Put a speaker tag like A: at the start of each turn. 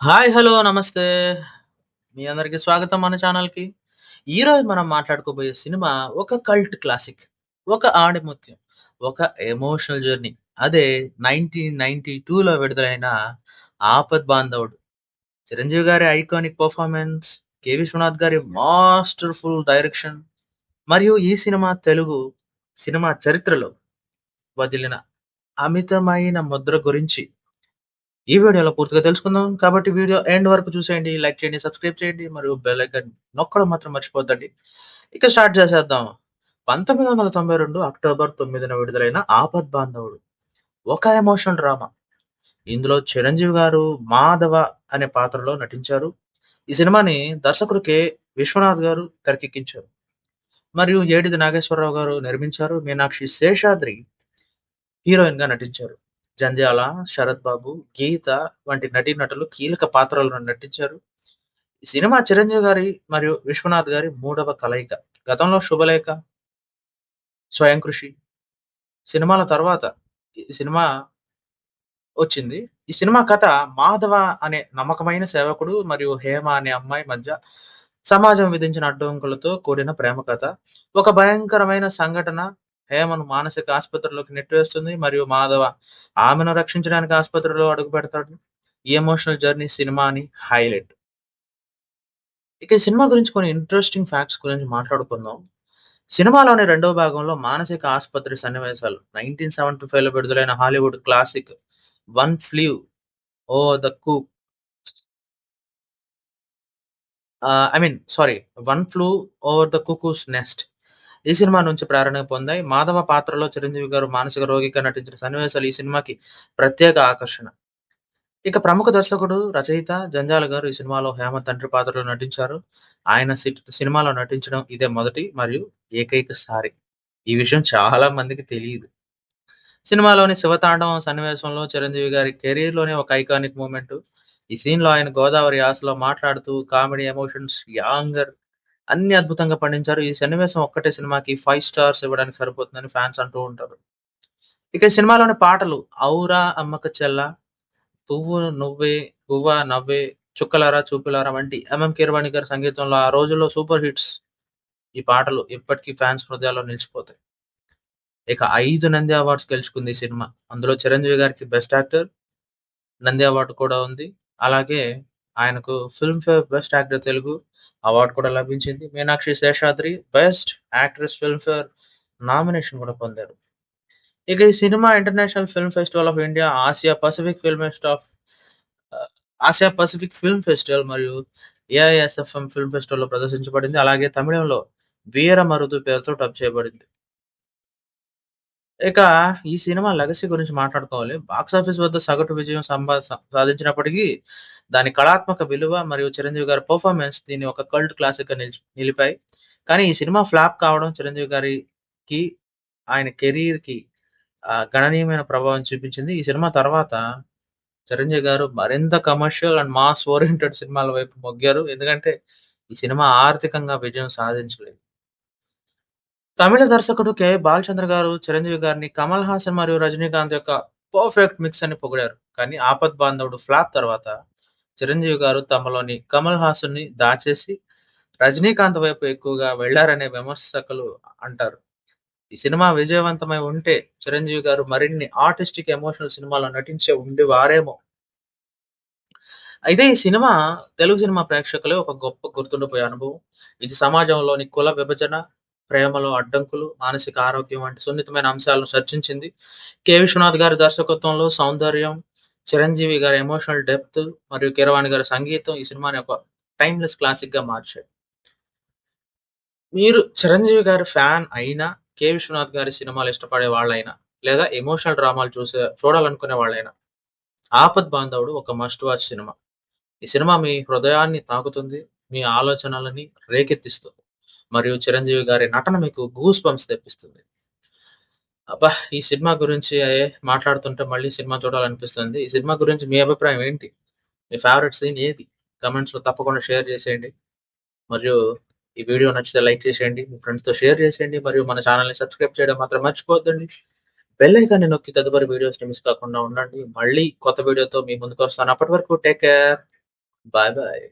A: Hi! Hello! నమస్తే. మీ అందరికి స్వాగతం మన ఛానల్‌కి. ఈరోజు మనం మాట్లాడుకోబోయే సినిమా ఒక కల్ట్ క్లాసిక్. ఒక ఆడిముత్యం ఒక ఎమోషనల్ జర్నీ. అదే 1992లో విడుదలైన 'ఆపద్ బాంధవుడు'. చిరంజీవి గారి ఐకానిక్ పర్ఫార్మెన్స్ కె. విశ్వనాథ్ గారి మాస్టర్‌ఫుల్ డైరెక్షన్ మరియు ఈ సినిమా తెలుగు సినిమా చరిత్రలో వదిలిన అమితమైన ముద్ర గురించి ఈ వీడియోలో పూర్తిగా తెలుసుకుందాం. కాబట్టి వీడియో ఎండ్ వరకు చూసేయండి. లైక్ చేయండి, సబ్స్క్రైబ్ చేయండి మరియు బెల్ ఐకన్ నొక్కడం మాత్రం మర్చిపోద్దండి. ఇక స్టార్ట్ చేసేద్దాం. 1992 అక్టోబర్ తొమ్మిదిన విడుదలైన 'ఆపద్ బాంధవుడు' ఒక ఎమోషనల్ డ్రామా. ఇందులో చిరంజీవి గారు మాధవ అనే పాత్రలో నటించారు. ఈ సినిమాని దర్శకుడు కె. విశ్వనాథ్ గారు తెరకెక్కించారు. మరియు ఏడిది నాగేశ్వరరావు గారు నిర్మించారు. మీనాక్షి శేషాద్రి హీరోయిన్గా నటించారు. జంధ్యాల, శరత్ బాబు, గీత వంటి నటీనటులు కీలక పాత్రల్లో నటించారు. ఈ సినిమా చిరంజీవి గారి మరియు విశ్వనాథ్ గారి మూడవ కలయిక. గతంలో 'శుభలేఖ', 'స్వయం కృషి' సినిమాల తర్వాత ఈ సినిమా వచ్చింది. ఈ సినిమా కథ మాధవ అనే నమ్మకమైన సేవకుడు మరియు హేమ అనే అమ్మాయి మధ్య సమాజం విధించిన అడ్డంకులతో కూడిన ప్రేమ కథ. ఒక భయంకరమైన సంఘటన హేమను మానసిక ఆసుపత్రిలోకి నెట్టివేస్తుంది మరియు మాధవ ఆమెను రక్షించడానికి ఆసుపత్రిలో అడుగుపెడతాడు. ఈ ఎమోషనల్ జర్నీ సినిమాని హైలైట్. ఇక సినిమా గురించి కొన్ని ఇంట్రెస్టింగ్ ఫ్యాక్ట్స్ గురించి మాట్లాడుకుందాం. సినిమాలోని రెండవ భాగంలో మానసిక ఆసుపత్రి సన్నివేశాలు 1975లో విడుదలైన Hollywood classic 'one flew over the cuckoo I mean sorry 'one flew over the cuckoo's nest' ఈ సినిమా నుంచి ప్రేరణ పొందాయి. మాధవ పాత్రలో చిరంజీవి గారు మానసిక రోగిగా నటించిన సన్నివేశాలు ఈ సినిమాకి ప్రత్యేక ఆకర్షణ. ఇక ప్రముఖ దర్శకుడు, రచయిత జంజాల గారు ఈ సినిమాలో హేమ తండ్రి పాత్రలో నటించారు. ఆయన సిట్ సినిమాలో నటించడం ఇదే మొదటి మరియు ఏకైక సారి. ఈ విషయం చాలా మందికి తెలియదు సినిమాలోని శివతాండవం సన్నివేశంలో చిరంజీవి గారి కెరీర్‌లోనే ఒక ఐకానిక్ మూమెంట్. ఈ సీన్‌లో ఆయన గోదావరి ఆశలో మాట్లాడుతూ కామెడీ, ఎమోషన్స్, యాంగర్ అన్ని అద్భుతంగా పండించారు. ఈ సన్నివేశం ఒక్కటే సినిమాకి ఫైవ్ స్టార్స్ ఇవ్వడానికి సరిపోతుందని ఫ్యాన్స్ అంటూ ఉంటారు. ఇక సినిమాలోని పాటలు 'ఔరా అమ్మక చెల్ల', 'పువ్వు నువ్వే గువ్వ నవ్వే', 'చుక్కలారా చూపులారా' వంటి ఎంఎం కీరవాణి గారి సంగీతంలో ఆ రోజుల్లో సూపర్ హిట్స్. ఈ పాటలు ఇప్పటికీ ఫ్యాన్స్ హృదయాల్లో నిలిచిపోతాయి. ఇక ఐదు నంది అవార్డ్స్ గెలుచుకుంది ఈ సినిమా. అందులో చిరంజీవి గారికి బెస్ట్ యాక్టర్ నంది అవార్డు కూడా ఉంది. అలాగే ఆయనకు Filmfare best actor Telugu award కూడా లభించింది. Meenakshi Seshadri best actress Filmfare nomination కూడా పొందారు. ఇక ఈ cinema international film festival of India, Asia Pacific film fest of Asia Pacific film festival మరియు ఏఐఎస్ఎఫ్ఎం ఫిల్మ్ ఫెస్టివల్‌లో ప్రదర్శించబడింది. అలాగే తమిళంలో 'వీరమరుదు' పేరుతో డబ్ చేయబడింది. ఇక ఈ సినిమా లెగసీ గురించి మాట్లాడుకోవాలి. బాక్సాఫీస్ వద్ద సగటు విజయం సంబా స సాధించినప్పటికీ దాని కళాత్మక విలువ మరియు చిరంజీవి గారి పర్ఫార్మెన్స్ దీన్ని ఒక కల్ట్ క్లాసిక్‌గా నిలిచి నిలిపాయి. కానీ ఈ సినిమా ఫ్లాప్ కావడం చిరంజీవి గారికి, ఆయన కెరీర్‌కి ఆహ్, గణనీయమైన ప్రభావం చూపించింది. ఈ సినిమా తర్వాత చిరంజీవి గారు మరింత కమర్షియల్ అండ్ మాస్ ఓరియెంటెడ్ సినిమాల వైపు మొగ్గారు. ఎందుకంటే ఈ సినిమా ఆర్థికంగా విజయం సాధించలేదు. తమిళ దర్శకుడు కె. బాలచంద్ర గారు చిరంజీవి గారిని కమల్ హాసన్ మరియు రజనీకాంత్ యొక్క పర్ఫెక్ట్ మిక్స్ అని పొగిడారు. కానీ 'ఆపద్ బాంధవుడు' ఫ్లాప్ తర్వాత చిరంజీవి గారు తమలోని కమల్ హాసన్‌ని దాచేసి రజనీకాంత్ వైపు ఎక్కువగా వెళ్ళారనే విమర్శకులు అంటారు. ఈ సినిమా విజయవంతమై ఉంటే చిరంజీవి గారు మరిన్ని ఆర్టిస్టిక్, ఎమోషనల్ సినిమాల్లో నటించే ఉండేవారేమో! అయితే ఈ సినిమా తెలుగు సినిమా ప్రేక్షకులే ఒక గొప్ప గుర్తుండిపోయే అనుభవం. ఇది సమాజంలోని కుల విభజన, ప్రేమలో అడ్డంకులు, మానసిక ఆరోగ్యం వంటి సున్నితమైన అంశాలను చర్చించింది. కె. విశ్వనాథ్ గారి దర్శకత్వంలో సౌందర్యం, చిరంజీవి గారి ఎమోషనల్ డెప్త్ మరియు కీరవాణి గారి సంగీతం ఈ సినిమాని ఒక టైమ్‌లెస్ క్లాసిక్‌గా మార్చాయి. మీరు చిరంజీవి గారి ఫ్యాన్ అయినా, కె. విశ్వనాథ్ గారి సినిమాలు ఇష్టపడే వాళ్ళైనా, లేదా ఎమోషనల్ డ్రామాలు చూసే చూడాలనుకునే వాళ్ళైనా 'ఆపద్ బాంధవుడు' ఒక మస్ట్ వాచ్ సినిమా. ఈ సినిమా మీ హృదయాన్ని తాకుతుంది. మీ ఆలోచనలని రేకెత్తిస్తుంది. మరియు చిరంజీవి గారి నటన మీకు గూస్ బంప్స్ తెప్పిస్తుంది. అబ్బా! ఈ సినిమా గురించి మాట్లాడుతుంటే మళ్ళీ సినిమా చూడాలనిపిస్తుంది. ఈ సినిమా గురించి మీ అభిప్రాయం ఏంటి? మీ ఫేవరెట్ సీన్ ఏది? కమెంట్స్లో తప్పకుండా షేర్ చేసేయండి. మరియు ఈ వీడియో నచ్చితే లైక్ చేసేయండి. మీ ఫ్రెండ్స్‌తో షేర్ చేసేయండి. మరియు మన ఛానల్ని సబ్స్క్రైబ్ చేయడం మాత్రం మర్చిపోద్దండి బెల్ ఐకాన్‌ని నొక్కి తదుపరి వీడియోస్‌ని మిస్ కాకుండా ఉండండి. మళ్ళీ కొత్త వీడియోతో మీ ముందుకు వస్తాను అప్పటి వరకు టేక్ కేర్. Bye bye.